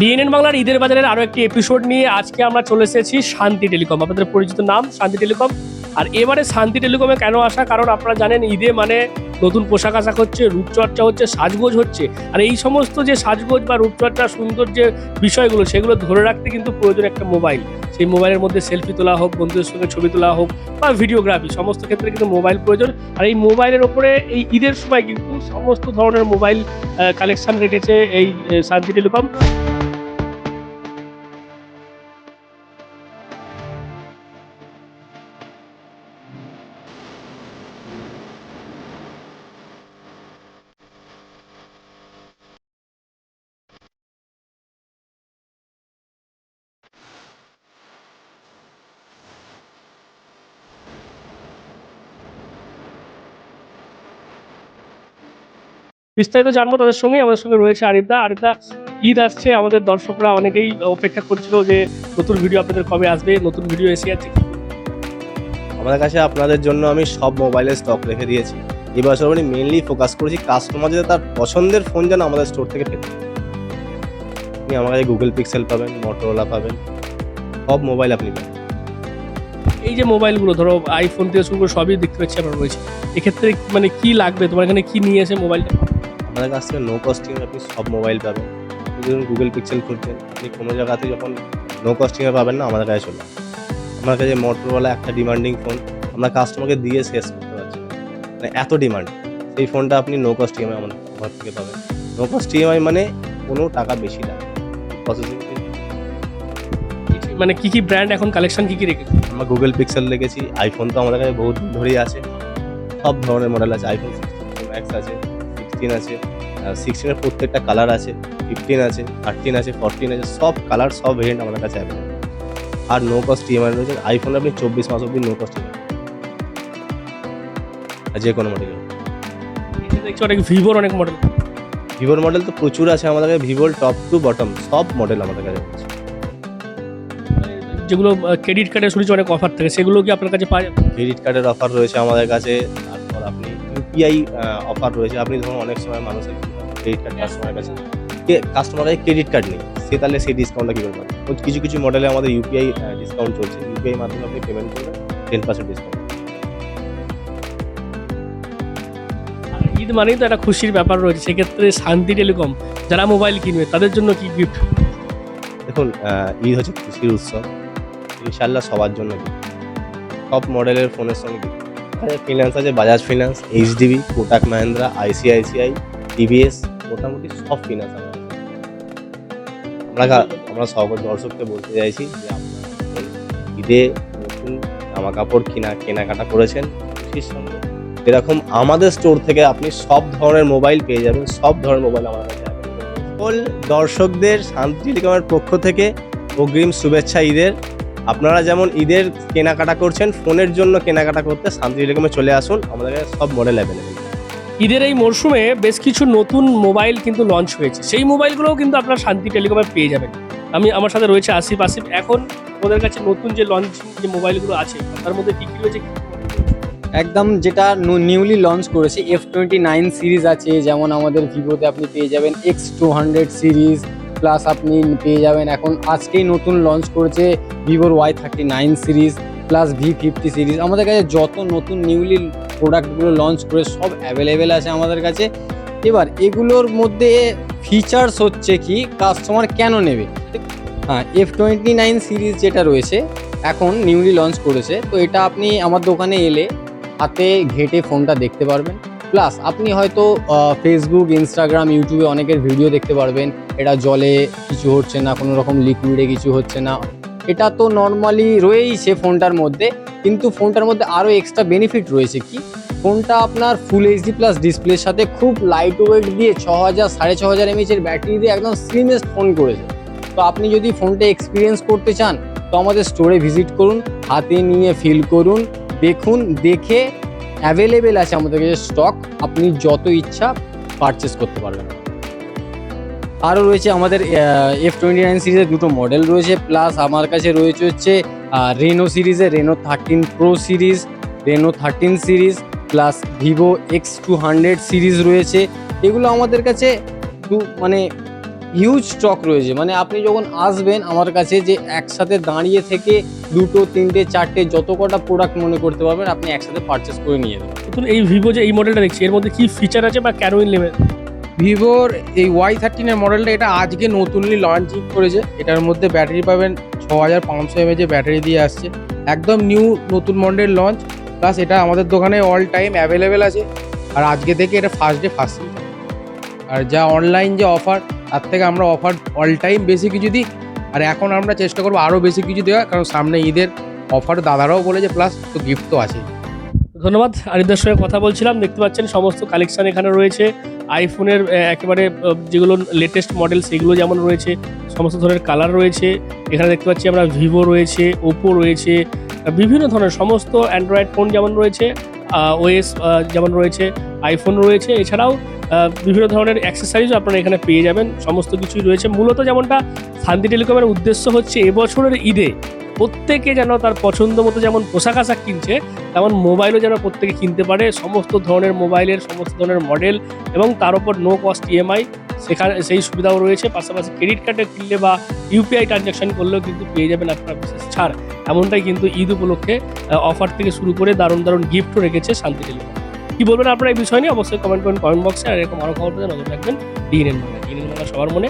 BNN বাংলার ঈদের বাজারের আরও একটি এপিসোড নিয়ে আজকে আমরা চলে এসেছি শান্তি টেলিকম। আপনাদের পরিচিত নাম শান্তি টেলিকম। আর এবারে শান্তি টেলিকমে কেন আসা? কারণ আপনারা জানেন, ঈদে মানে নতুন পোশাক আশাক হচ্ছে, রূপচর্চা হচ্ছে, সাজগোজ হচ্ছে। আর এই সমস্ত যে সাজগোজ বা রূপচর্চা সুন্দর যে বিষয়গুলো, সেগুলো ধরে রাখতে কিন্তু প্রয়োজন একটা মোবাইল। সেই মোবাইলের মধ্যে সেলফি তোলা হোক, বন্ধুদের সঙ্গে ছবি তোলা হোক বা ভিডিওগ্রাফি, সমস্ত ক্ষেত্রে কিন্তু মোবাইল প্রয়োজন। আর এই মোবাইলের ওপরে এই ঈদের সময় কিন্তু সমস্ত ধরনের মোবাইল কালেকশন রেখেছে এই শান্তি টেলিকম। বিস্তারিত জানব তাদের সঙ্গে আমাদের সঙ্গে রয়েছে আরিফদা। আরিফদা ঈদ আসছে। আমাদের দর্শকরা অনেকেই অপেক্ষা করছিল যে নতুন ভিডিও আপনাদের কবে আসবে নতুন ভিডিও এসে যাচ্ছে আমাদের কাছে আপনাদের জন্য আমি সব মোবাইলের স্টক রেখে দিয়েছি। এই বছর আমি মেনলি ফোকাস করেছি কাস্টমার যাতে তার পছন্দের ফোন যেন আমাদের স্টোর থেকে পেতে আপনি আমার কাছে গুগল পিক্সেল পাবেন মোটরোলা পাবেন সব মোবাইল আপনি পাবেন। এই যে মোবাইলগুলো ধরো আইফোন থেকে শুরু করে সবই দেখতে পাচ্ছি আমরা রয়েছে। এক্ষেত্রে মানে কি লাগবে? তোমার এখানে কি নিয়ে এসে মোবাইলটা আমাদের কাছ থেকে নো কস্টিং আপনি সব মোবাইল পাবেন। যখন গুগল পিক্সেল খুলছেন আপনি কোনো জায়গাতে যখন নো কস্টিংয়ে পাবেন না আমাদের কাছে চলে আমার কাছে মোটরওয়ালা একটা ডিমান্ডিং ফোন আমরা কাস্টমারকে দিয়ে শেষ করতে পারছি। মানে এত ডিমান্ড সেই ফোনটা আপনি নো কস্ট ইএমআই আমাদের ঘর থেকে পাবেন। নো কস্ট ইএমআই মানে কোনো টাকা বেশি না। প্রসেসিং মানে কি কি ব্র্যান্ড এখন কালেকশন কি কি রেখেছে আমরা গুগল পিক্সেল রেখেছি আইফোন তো আমাদের কাছে বহুত ধরেই আছে। সব ধরনের মডেল আছে আইফোন ম্যাক্স আছে। সিক্সটিন আছে সিক্সটিনের প্রত্যেকটা কালার আছে ফিফটিন আছে থার্টিন আছে ফোরটিন আছে সব কালার সব ভেরিয়েন্ট আমাদের কাছে অ্যাভেলেবল আর নো কস্ট ইএমআই রয়েছে আইফোন আপনি চব্বিশ মাস অব্দি নো কস্ট ইএমআই যে কোনো মডেল দেখছি অনেক ভিভোর অনেক মডেল ভিভোর মডেল তো প্রচুর আছে আমাদের কাছে ভিভোর টপ টু বটম সব মডেল আমাদের কাছে আছে যেগুলো ক্রেডিট কার্ডে শুনেছি অনেক অফার থাকে সেগুলো কি আপনার কাছে পাওয়া যাবে? ক্রেডিট কার্ডের অফার রয়েছে আমাদের কাছে ইউপিআই অফার রয়েছে। আপনি ধরুন অনেক সময় মানুষের ক্রেডিট কার্ড কাস্টমারের কাছে কাস্টমার কাছে ক্রেডিট কার্ড নেই। সে তাহলে সেই ডিসকাউন্টটা কী করবে? কিছু কিছু মডেলে আমাদের ইউপিআই ডিসকাউন্ট চলছে। ইউপিআই মাধ্যমে আপনি পেমেন্ট করবেন টেন পার্সেন্ট ডিসকাউন্ট ঈদ মানেই তো একটা খুশির ব্যাপার রয়েছে। সেক্ষেত্রে শান্তি টেলিকম যারা মোবাইল কিনবে তাদের জন্য কি গিফট দেখুন ঈদ হচ্ছে খুশির উৎসব। ইনশাল্লাহ সবার জন্য সব মডেলের ফোনের সঙ্গে ফিনান্স আছে Bajaj finance HDB Kotak Mahindra ICICI TVS মোটামুটি সব ফিনান্স আমাদের আমরা আমরা সব দর্শককে বলতে চাইছি যে ঈদে নতুন জামা কাপড় কিনা, কেনাকাটা করেছেন খুশির সঙ্গে এরকম আমাদের স্টোর থেকে আপনি সব ধরনের মোবাইল পেয়ে যাবেন, সব ধরনের মোবাইল আমাদের কাছে সকল দর্শকদের শান্তি টেলিকমের পক্ষ থেকে অগ্রিম শুভেচ্ছা ঈদের। আপনারা যেমন ঈদের কেনাকাটা করছেন ফোনের জন্য কেনাকাটা করতে শান্তি টেলিকমে চলে আসুন। আমাদের কাছে সব মডেল অ্যাভেলেবেল ঈদের এই মরশুমে বেশ কিছু নতুন মোবাইল কিন্তু লঞ্চ হয়েছে। সেই মোবাইলগুলোও কিন্তু আপনারা শান্তি টেলিকমে পেয়ে যাবেন। আমি আমার সাথে রয়েছে আসিফ। আসিফ এখন ওদের কাছে নতুন যে লঞ্চিং যে মোবাইলগুলো আছে তার মধ্যে কি কি রয়েছে? একদম যেটা নিউলি লঞ্চ করেছে এফ টোয়েন্টি নাইন সিরিজ আছে। যেমন আমাদের ভিভোতে আপনি পেয়ে যাবেন X two hundred series plus আপনি পেয়ে যাবেন এখন আজকেই নতুন লঞ্চ করেছে ভিভোর Y thirty nine series plus V fifty series আমাদের কাছে যত নতুন নিউলি প্রোডাক্টগুলো লঞ্চ করে সব অ্যাভেলেবেল আছে আমাদের কাছে। এবার এগুলোর মধ্যে ফিচার্স হচ্ছে কি কাস্টমার কেন নেবে? হ্যাঁ এফ টোয়েন্টি নাইন সিরিজ যেটা রয়েছে, এখন নিউলি লঞ্চ করেছে। তো এটা আপনি আমার দোকানে এলে হাতে ঘেটে ফোনটা দেখতে পারবেন। প্লাস আপনি হয়তো ফেসবুক ইনস্টাগ্রাম ইউটিউবে অনেকের ভিডিও দেখতে পারবেন। এটা জলে কিছু হচ্ছে না, কোনো রকম লিকুইডে কিছু হচ্ছে না। এটা তো নর্মালি রয়েইছে ফোনটার মধ্যে, কিন্তু ফোনটার মধ্যে আরও এক্সট্রা বেনিফিট রয়েছে কি? ফোনটা আপনার ফুল এইচডি প্লাস ডিসপ্লের সাথে খুব লাইট ওয়েট দিয়ে ছ হাজার, সাড়ে ছ হাজার এমএচের ব্যাটারি দিয়ে একদম স্লিমেস্ট ফোন করেছে। তো আপনি যদি ফোনটা এক্সপিরিয়েন্স করতে চান, তো আমাদের স্টোরে ভিজিট করুন, হাতে নিয়ে ফিল করুন, দেখুন, দেখে অ্যাভেলেবেল আছে আমাদের কাছে স্টক আপনি যত ইচ্ছা পারচেস করতে পারবেন। আরও রয়েছে আমাদের এফ টোয়েন্টি নাইন সিরিজের দুটো মডেল রয়েছে প্লাস আমার কাছে রয়েছে হচ্ছে রেনো সিরিজের Reno thirteen pro series Reno thirteen series plus Vivo X two hundred series রয়েছে। এগুলো আমাদের কাছে মানে হিউজ স্টক রয়েছে। মানে আপনি যখন আসবেন আমার কাছে যে একসাথে দাঁড়িয়ে থেকে দুটো তিনটে চারটে যত কটা প্রোডাক্ট মনে করতে পারবেন আপনি একসাথে পারচেস করে নিয়ে যাবেন। নতুন এই ভিভো যে এই মডেলটা দেখছি এর মধ্যে কি ফিচার আছে বা কেন নেবে ভিভোর এই ওয়াই থার্টিনের মডেলটা এটা আজকে নতুনলি লঞ্চিং করেছে। এটার মধ্যে ব্যাটারি পাবেন ছ হাজার পাঁচশো এমএচ ব্যাটারি দিয়ে আসছে। একদম নিউ নতুন মডেল লঞ্চ প্লাস এটা আমাদের দোকানে অল টাইম অ্যাভেলেবেল আছে। আর আজকে থেকে এটা ফার্স্ট ডে ফার্স্ট আর যা অনলাইন যে অফার তার থেকে আমরা অফার অল টাইম বেশি কিছু দিই। আর এখন আমরা চেষ্টা করব আরও বেশি কিছু দেওয়া কারণ সামনে ঈদের অফার দাদারাও বলেছে প্লাস তো গিফট তো আছে। ধন্যবাদ, আরিদার সঙ্গে কথা বলছিলাম, দেখতে পাচ্ছেন সমস্ত কালেকশন এখানে রয়েছে। আইফোনের একেবারে যেগুলো লেটেস্ট মডেল সেগুলো যেমন রয়েছে, সমস্ত ধরনের কালার রয়েছে। এখানে দেখতে পাচ্ছি আমরা ভিভো রয়েছে ওপো রয়েছে বিভিন্ন ধরনের সমস্ত অ্যান্ড্রয়েড ফোন যেমন রয়েছে ওএস যেমন রয়েছে আইফোন রয়েছে। এছাড়াও বিভিন্ন ধরনের অ্যাক্সেসারিজও আপনারা এখানে পেয়ে যাবেন। সমস্ত কিছুই রয়েছে। মূলত যেমনটা শান্তি টেলিকমের উদ্দেশ্য হচ্ছে, এবছরের ঈদে প্রত্যেকে যেন তার পছন্দ মতো যেমন পোশাক আশাক কিনছে, তেমন মোবাইলও যেন প্রত্যেকে কিনতে পারে। সমস্ত ধরনের মোবাইলের, সমস্ত ধরনের মডেল এবং তার উপর নো কস্ট ইএমআই সেখানে, সেই সুবিধাও রয়েছে। পাশাপাশি ক্রেডিট কার্ডে কিনলে বা ইউপিআই ট্রানজ্যাকশন করলেও কিন্তু পেয়ে যাবেন আপনারা বিশেষ ছাড়। এমনটাই কিন্তু ঈদ উপলক্ষে অফার থেকে শুরু করে দারুণ দারুণ গিফটও রেখেছে শান্তি টেলিকম। কি বলবেন আপনারা এই বিষয় নিয়ে? অবশ্যই কমেন্ট করুন কমেন্ট বক্সে আর এরকম আরও খবর পেতে নজর রাখবেন। ডিএনএন বাংলা ডিএনএন বাংলা সবার মনে।